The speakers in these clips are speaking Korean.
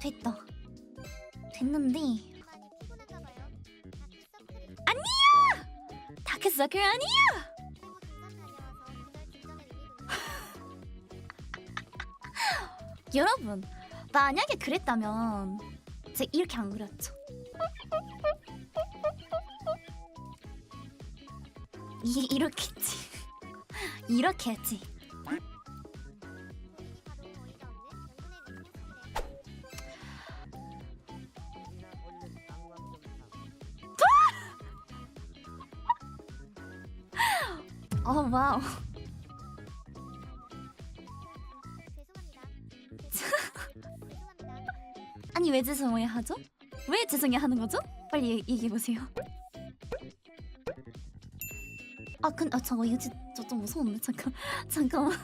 됐다. 됐는데 다크서클 아니야. 여러분 만약에 그랬다면 제가 이렇게 안 그렸죠. 이 이렇게 했지. 이렇게 했지. 어 와우. 아니 왜 죄송해 하죠? 왜 죄송해 하는 거죠? 빨리 얘- 얘기해 보세요. 아, 근, 아, 잠깐, 이거 진짜 좀 무서운데, 잠깐, 잠깐만.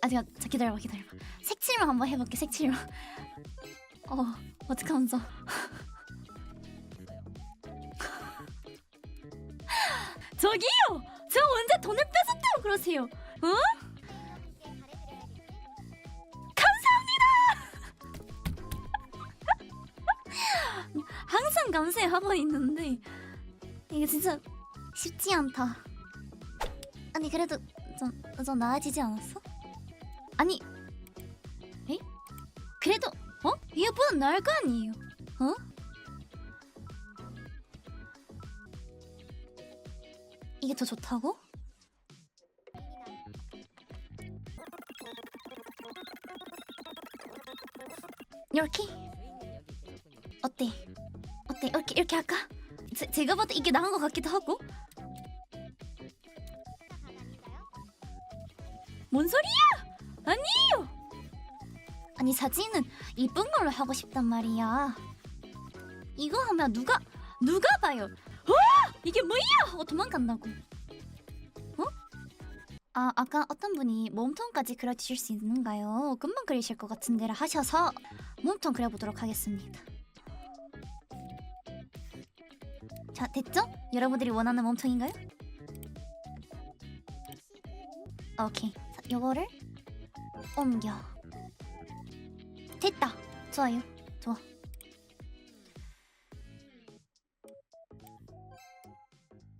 아, 제가, 자, 기다려봐, 기다려봐. 색칠만 한번 해볼게, 색칠만. 어, 어떡하면서. 저기요! 제가 언제 돈을 뺏었다고 그러세요? 어? 항상 감사하고 있는데 이게 진짜 쉽지 않다. 아니 그래도 좀, 좀 나아지지 않았어? 아니, 에? 그래도 어? 얘보다 나을 거 아니에요? 어? 이게 더 좋다고? 이렇게? 어때? 어때? 이렇게 이렇게 할까? 제, 제가 봐도 이게 나은 것 같기도 하고. 뭔 소리야? 아니요. 아니 사진은 이쁜 걸로 하고 싶단 말이야. 이거 하면 누가 누가 봐요? 와 이게 뭐야? 하고 도망간다고. 어? 아 아까 어떤 분이 몸통까지 그려주실 수 있는가요? 금방 그리실 것 같은데라 하셔서 몸통 그려보도록 하겠습니다. 자, 됐죠? 여러분들이 원하는 몸통인가요? 오케이. 자, 요거를 옮겨. 됐다. 좋아요. 좋아.